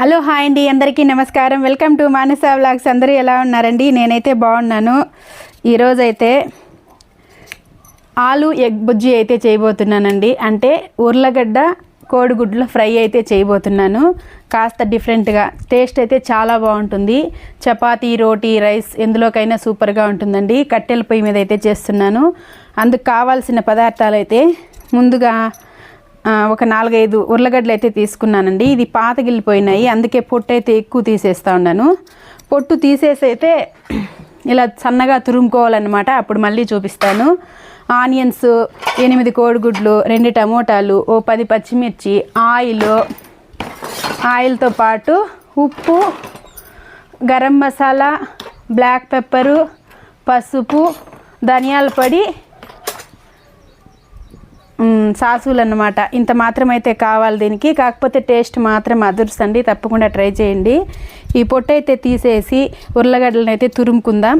Hello hi అండి. అందరికీ నమస్కారం. Welcome to Manasa vlogs. అందరూ ఎలా ఉన్నారండి? నేనైతే బాగున్నాను. ఈరోజైతే ఆలు ఎగ్ బుజ్జి అయితే చేయబోతున్నానండి. అంటే ఉర్లగడ్డ కోడిగుడ్ల ఫ్రై అయితే చేయబోతున్నాను. కాస్త డిఫరెంట్గా. టేస్ట్ అయితే చాలా బాగుంటుంది. చపాతీ రోటీ రైస్ ఎందులోకైనా సూపర్గా ఉంటుందండి. కట్టెల పొయ్యి మీద అయితే చేస్తున్నాను. అందుకు కావాల్సిన పదార్థాలు అయితే ముందుగా ఒక నాలుగైదు ఉర్లగడ్డలు అయితే తీసుకున్నానండి. ఇది పాతగిల్లిపోయినాయి అందుకే పొట్టు అయితే ఎక్కువ తీసేస్తా ఉన్నాను. పొట్టు తీసేసి అయితే ఇలా సన్నగా తురుముకోవాలన్నమాట. అప్పుడు మళ్ళీ చూపిస్తాను. ఆనియన్స్ ఎనిమిది కోడిగుడ్లు రెండు టమోటాలు ఓ పది పచ్చిమిర్చి ఆయిల్ ఆయిల్తో పాటు ఉప్పు గరం మసాలా బ్లాక్ పెప్పరు పసుపు ధనియాల పొడి సాసులు అన్నమాట ఇంత మాత్రం అయితే కావాలి దీనికి. కాకపోతే టేస్ట్ మాత్రం అదుర్సండి. తప్పకుండా ట్రై చేయండి. ఈ పొట్టు అయితే తీసేసి ఉర్లగడ్డలను అయితే తురుముకుందాం.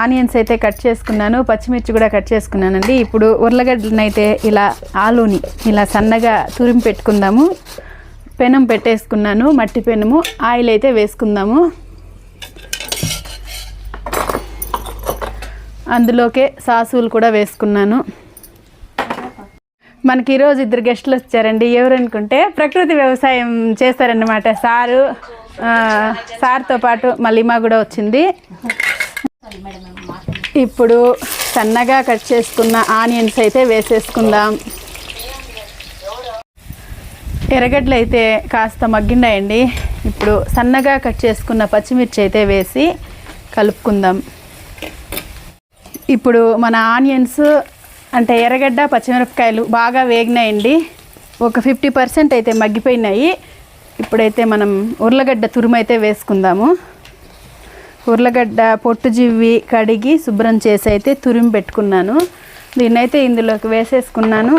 ఆనియన్స్ అయితే కట్ చేసుకున్నాను. పచ్చిమిర్చి కూడా కట్ చేసుకున్నానండి. ఇప్పుడు ఉర్లగడ్డలను అయితే ఇలా ఆలూని ఇలా సన్నగా తురిమి పెట్టుకుందాము. పెనం పెట్టేసుకున్నాను. మట్టి పెనము. ఆయిల్ అయితే వేసుకుందాము. అందులోకే సాసులు కూడా వేసుకున్నాను. మనకి ఈరోజు ఇద్దరు గెస్టులు వచ్చారండి. ఎవరు అనుకుంటే ప్రకృతి వ్యవసాయం చేస్తారన్నమాట. సారు సార్తో పాటు మలిమా కూడా వచ్చింది. ఇప్పుడు సన్నగా కట్ చేసుకున్న ఆనియన్స్ అయితే వేసేసుకుందాం. ఎర్రగడ్డలు అయితే కాస్త మగ్గిండాయండి ఇప్పుడు సన్నగా కట్ చేసుకున్న పచ్చిమిర్చి అయితే వేసి కలుపుకుందాం. ఇప్పుడు మన ఆనియన్స్ అంటే ఎర్రగడ్డ పచ్చిమిరపకాయలు బాగా వేగినాయండి. ఒక ఫిఫ్టీ పర్సెంట్ అయితే మగ్గిపోయినాయి. ఇప్పుడైతే మనం ఉర్లగడ్డ తురుము అయితే వేసుకుందాము. ఉర్లగడ్డ పొట్టు జివ్వి కడిగి శుభ్రం చేసి అయితే తురిమి పెట్టుకున్నాను. దీన్నైతే ఇందులోకి వేసేసుకున్నాను.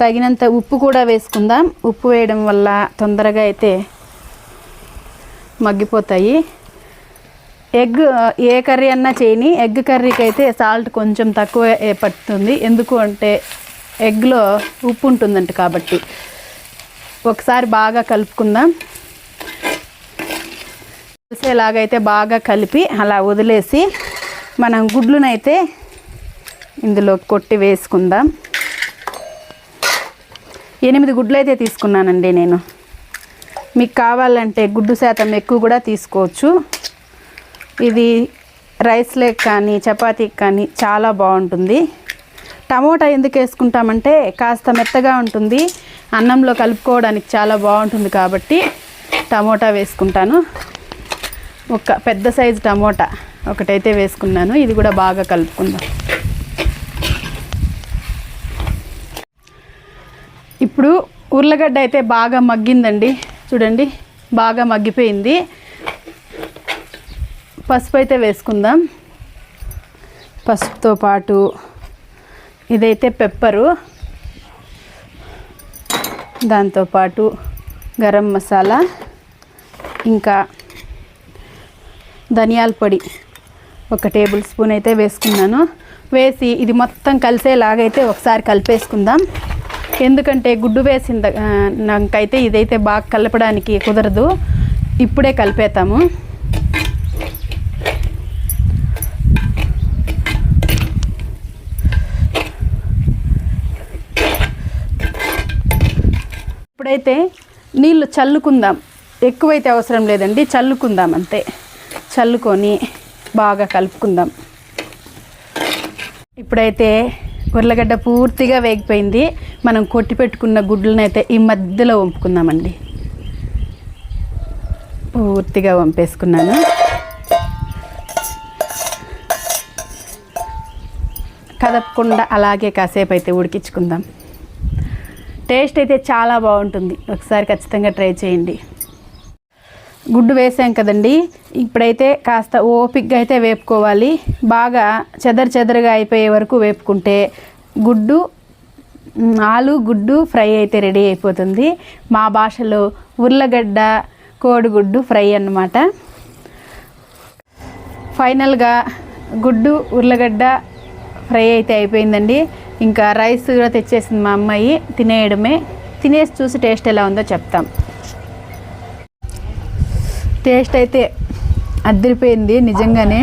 తగినంత ఉప్పు కూడా వేసుకుందాం. ఉప్పు వేయడం వల్ల తొందరగా అయితే మగ్గిపోతాయి. ఎగ్ ఏ కర్రీ అన్నా చేయని ఎగ్ కర్రీకి అయితే సాల్ట్ కొంచెం తక్కువ పడుతుంది. ఎందుకు అంటే ఎగ్లో ఉప్పు ఉంటుందంట కాబట్టి. ఒకసారి బాగా కలుపుకుందాం. కలిసేలాగైతే బాగా కలిపి అలా వదిలేసి మనం గుడ్లునైతే ఇందులో కొట్టి వేసుకుందాం. ఎనిమిది గుడ్లు అయితే తీసుకున్నానండి నేను. మీకు కావాలంటే గుడ్డు శాతం ఎక్కువ కూడా తీసుకోవచ్చు. ఇది రైస్ లేక్ కానీ చపాతీకి కానీ చాలా బాగుంటుంది. టమోటా ఎందుకు వేసుకుంటామంటే కాస్త మెత్తగా ఉంటుంది. అన్నంలో కలుపుకోవడానికి చాలా బాగుంటుంది కాబట్టి టమోటా వేసుకుంటాను. ఒక పెద్ద సైజు టమోటా ఒకటైతే వేసుకున్నాను. ఇది కూడా బాగా కలుపుకుందాం. ఇప్పుడు ఉర్లగడ్డ అయితే బాగా మగ్గిందండి. చూడండి బాగా మగ్గిపోయింది. పసుపు అయితే వేసుకుందాం. పసుపుతో పాటు ఇదైతే పెప్పరు. దాంతోపాటు గరం మసాలా ఇంకా ధనియాల పొడి ఒక టేబుల్ స్పూన్ అయితే వేసుకున్నాను. వేసి ఇది మొత్తం కలిసేలాగైతే ఒకసారి కలిపేసుకుందాం. ఎందుకంటే గుడ్డు వేసిన నాకైతే ఇదైతే బాగా కలపడానికి కుదరదు. ఇప్పుడే కలిపేతాము ఇప్పుడైతే నీళ్ళు చల్లుకుందాం. ఎక్కువైతే అవసరం లేదండి చల్లుకుందాం అంతే. చల్లుకొని బాగా కలుపుకుందాం. ఇప్పుడైతే ఉర్లగడ్డ పూర్తిగా వేగిపోయింది. మనం కొట్టి పెట్టుకున్న గుడ్లను అయితే ఈ మధ్యలో వంపుకుందామండి. పూర్తిగా వంపేసుకున్నాను. కదపకుండా అలాగే కాసేపు అయితే ఉడికించుకుందాం. టేస్ట్ అయితే చాలా బాగుంటుంది. ఒకసారి ఖచ్చితంగా ట్రై చేయండి. గుడ్డు వేసాం కదండి. ఇప్పుడైతే కాస్త ఓపిక్గా అయితే వేపుకోవాలి. బాగా చెదర చెదరగా అయిపోయే వరకు వేపుకుంటే గుడ్డు ఆలు గుడ్డు ఫ్రై అయితే రెడీ అయిపోతుంది. మా భాషలో ఉర్లగడ్డ కోడిగుడ్డు ఫ్రై అన్నమాట. ఫైనల్గా గుడ్డు ఉర్లగడ్డ ఫ్రై అయితే అయిపోయిందండి. ఇంకా రైస్ కూడా తెచ్చేసింది మా అమ్మాయి. తినేయడమే. తినేసి చూసి టేస్ట్ ఎలా ఉందో చెప్తాం. టేస్ట్ అయితే అదిరిపోయింది నిజంగానే.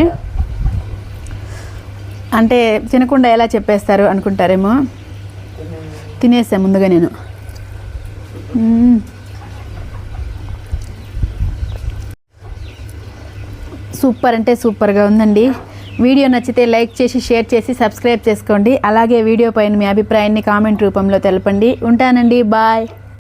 అంటే తినకుండా ఎలా చెప్పేస్తారు అనుకుంటారేమో. తినేసా ముందుగా నేను. సూపర్ అంటే సూపర్గా ఉందండి. వీడియో నచ్చితే లైక్ చేసి షేర్ చేసి సబ్స్క్రైబ్ చేసుకోండి. అలాగే వీడియో పైన మీ అభిప్రాయాన్ని కామెంట్ రూపంలో తెలపండి. ఉంటానండి. బాయ్.